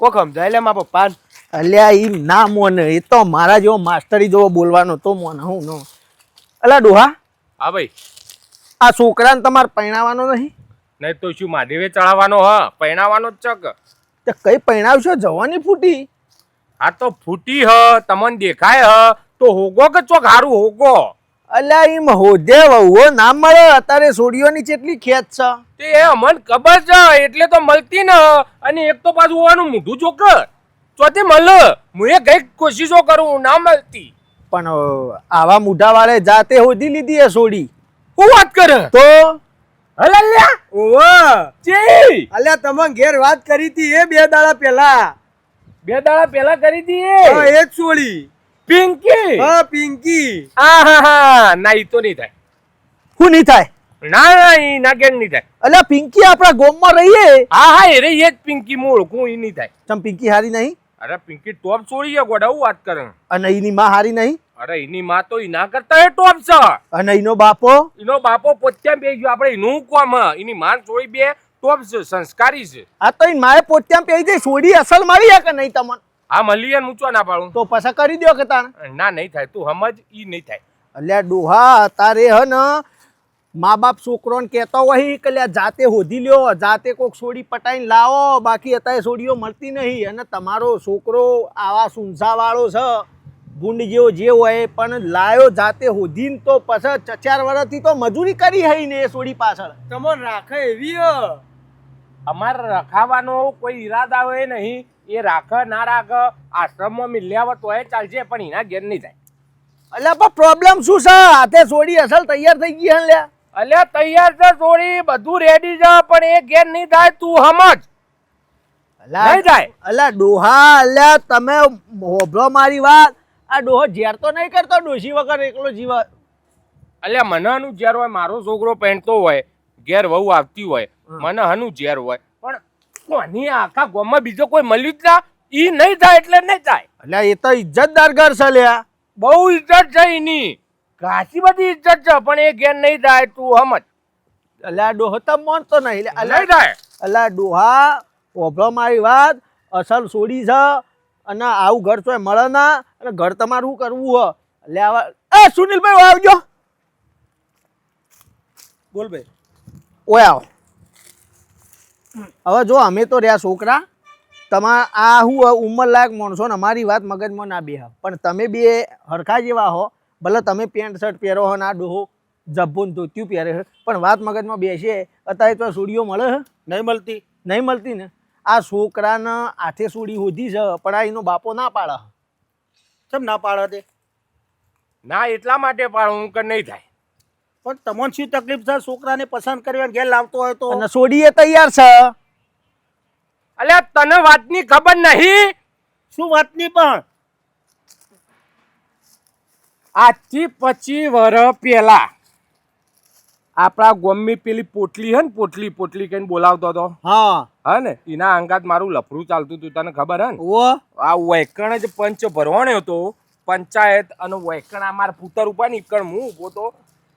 કોક સમજાય લે મારા પપ્પા અલ્યા એ ના મોન. એ તો મારા જેવો માસ્ટરી જેવો બોલવાનો તો મોન હું નો. અલા ડોહા. હા ભાઈ. આ છોકરાને તમારે પરણાવવાનો નહીં? નહીં તો શું મહાદેવે ચડાવવાનો હ? પહેણાવાનો જ ચક તે કઈ પરણાવશો? જવાની ફૂટી. આ તો ફૂટી હ તમને દેખાય હ. તો હોગો કે ચોક હારું હોગો? અલ્યા ઈમ હોજે વહુઓ ના મળે? અત્યારે સોડીઓની ચેટલી ખેત છે? તે એ અમન ખબર છે એટલે તો મળતી ન. અને એક તો પાછું હોવાનું મોઢું ચોક ચોથી મળ. હું એ કંઈક કોશિશો કરું ના મળતી. પણ આવા મુઢા વાળે જાતે હોધી લીધી એ સોડી. હું વાત કરે? તો? હલલ્યા ઓવા. ચી અલ્યા તમે ઘેર વાત કરી હતી એ બે દાડા પહેલા. બે દાડા પહેલા કરી હતી એ. એ જ છોડી પિંકી! હા પિંકી. હા હા હા. ના ઈ તો નહીં થાય. હું નહીં થાય? ના ના ઈ ના કેમ નહીં થાય. અલ્યા પિંકી આપણા ગોમમાં રહીએ? હા હા એ રહીએ જ પિંકી હું ઈ નહીં થાય. તમ પિંકી હારી નહીં? અરે પિંકી ટોપ છોડી ગયા ગોડા હું વાત કરે? અને એની માં હારી નહીં? અરે એની માં તો ઈના કરતા એ ટોપ છે. અને એનો બાપો? એનો બાપો પોત્યા બે ગયો. આપણે એનું કોમ. એની માન છોડી બે ટોપ છે સંસ્કારી છે. આ તો ઈ માએ પોત્યા પહેરી દે છોડી અસલ મારી કે નહીં તમને? હા મળી યાર મૂચવા ના પાડું. તો પછી કરી દો કે તાર ના નહીં થાય. તું સમજ ઈ નહીં થાય. અલ્યા ડોહા તારે હ ને મા બાપ છોકરોને કહેતો હોય કે લે જાતે હોધી લ્યો જાતે કોક સોડી પટાઈને લાવો બાકી અત્યારે સોડીઓ મળતી નહીં. અને તમારો છોકરો આવા સુંસાવાળો છે ગુંડ જેવો જે હોય પણ લાયો જાતે હોધીને તો પછી ચચાર વર્ષથી તો મજૂરી કરી હઈ ને એ સોડી પાછળ. તમને રાખે એવી. અમારે રખાવાનો કોઈ ઈરાદા હોય નહીં. એ રાખ ના રાખ આશ્રમમાં મિલ્યા તો એ ચાલશે પણ એના ઘેર નહીં થાય અલ્યા પણ પ્રોબ્લેમ શું છે? હાથે સોડી અસલ તૈયાર થઈ ગઈ હે અલ્યા. તૈયાર છે છોડી બધું રેડી છે પણ એ ઘેર નહીં થાય તું સમજ. નહીં થાય. અલ્યા ડોહા અલ્યા તમે હોભળો મારી વાત. આ ડોહો ઝેર તો નહીં કરતો ડોશી વગર એકલો જીવ અલ્યા મને હનું ઝેર હોય મારો છોકરો પહેણતો હોય. ઘેર વહુ આવતી હોય મને હનું ઝેર હોય. પણ કોની આખા ગામમાં બીજો કોઈ મળ્યું જ ના ઈ નહીં થાય એટલે નહીં થાય. એટલે એ તો ઇજ્જતદાર ઘર છે લ્યા. બહુ ઇજ્જત છે એની. ઘાસી બધી ઇજ્જત છે પણ એ ઘેર નહીં થાય તું હમજ. અલ્યા ડોહો તો માનતો નહીં એટલે નહીં અલ્યા થાય. અલ્યા ડોહા ઓભળો મારી વાત અસલ સોડી છે અને આવું ઘર તો મળે ના અને ઘર તમારું શું કરવું હો? એટલે આવા એ સુનિલભાઈ આવજો. બોલ ભાઈ. ઓય આવો. હવે જો અમે તો રહ્યા છોકરા તમા આ હું ઉંમર લાયક માણસો ને અમારી વાત મગજમાં ના બે પણ તમે બે હરખા જેવા હો ભલે તમે પેન્ટ શર્ટ પહેરો હો ના ડોહો જબ્બુન ધોત્યું પહેરે છે પણ વાત મગજમાં બેસે અત્યારે તો સુડીઓ મળે છે નહીં મળતી. નહીં મળતી ને? આ છોકરાને હાથે સુડી હોધી છે પણ આ એનો બાપો ના પાડે કેમ ના પાડે તે? ના એટલા માટે પાડો હું કે નહીં થાય. પણ તમને શું તકલીફ છે? છોકરાને પસંદ કરી ઘેર લાવતો હોય તો? અને તૈયાર છે. અલે તને વાતની ખબર નહીં? શું વાતની પણ? આજથી પચી વર્ષ પહેલા આપણા ગોમની પેલી પોટલી હે ને પોટલી પોટલી કહીને બોલાવતો હતો. હા. હા ને એના અંગાત મારું લફરું ચાલતું હતું તને ખબર હે ને? ઓ આ વૈકણ જ પંચ ભરવાણ્યો હતો પંચાયત અને વૈકણ આ મારા પુતર ઉપર નીકળ હું ઊભો તો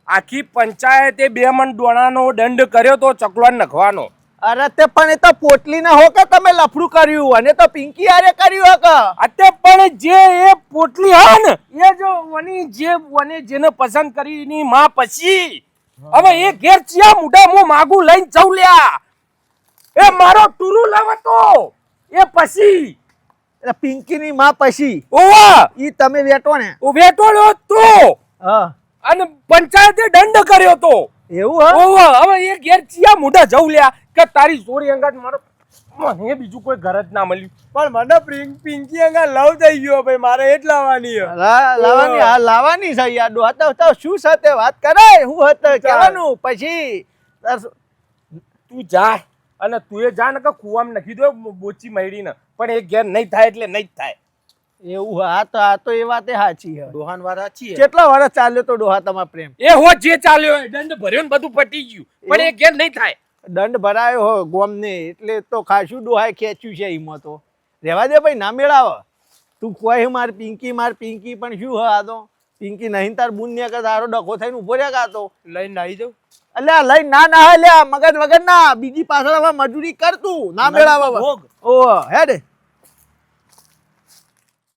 આખી પંચાયતે બે મણ દોણાનો દંડ કર્યો તો ચકલાન નખવાનો. અરે તે પણ એ તો પોટલી ના હો કે તમે લફડું કર્યું અને તો પિંકી આરે કર્યું હો કે? અત્યારે પણ જે એ પોટલી હા ને એ જો વની જે વને જેને પસંદ કરી માં પછી. હવે એ ઘેર ચિયા મુડા મો માગું લઈને જઉં લ્યા. એ મારો ટુરુ લાવતો એ પછી. પિંકી ની માં પછી. ઓવા. ઈ તમે વેટો ને. વેટોળ્યો તું. હા. અને પંચાયતે દંડ કર્યો તો. એવું હા? હવે એ ઘેર ચિયા મોઢા જવું લ્યા કે તારી જોડી અંગાત મારો મને બીજું કોઈ ઘર જ ના મળ્યું પણ મને પિંક- પિંકી અંગા લવ થઈ ગયો ભાઈ મારે એ જ લાવવાની લાવવાની હા લાવવાની છે યાર ડો હતા તો શું સાથે વાત કરાય? હું હતો કહેવાનું? પછી તું જા અને તું એ જા ને કે કુવામાં નખી દો બોચી મળી પણ એ ઘેર નહીં થાય એટલે નહીં જ થાય. એવું હા તો આ તો એ વાતે સાચી હે ડોહાન વાળા છીએ કેટલા વર્ષ ચાલ્યો તો ડોહા તમાર પ્રેમ? એ હો જે ચાલ્યો હોય દંડ ભર્યો ને બધું પટી ગયું. પણ એ ઘેર નહીં થાય. દંડ ભરાયો હો ગોમને એટલે તો ખાસું ડોહાએ ખેંચ્યું છે એમાં તો. રહેવા દે ભાઈ ના મેળાવ. તું કોઈ માર પિંકી માર પિંકી પણ શું હા આ તો? પિંકી નહીં તાર બુન ને તારો ડખો થઈને ઊભો રહ્યા કાતો લઈને આવી જાઉં? અલ્યા લઈ ના ના હે લ્યા મગજ વગર ના. બીજી પાછળ હવે મજૂરી કરતું ના મેળાવ. ઓ હેડ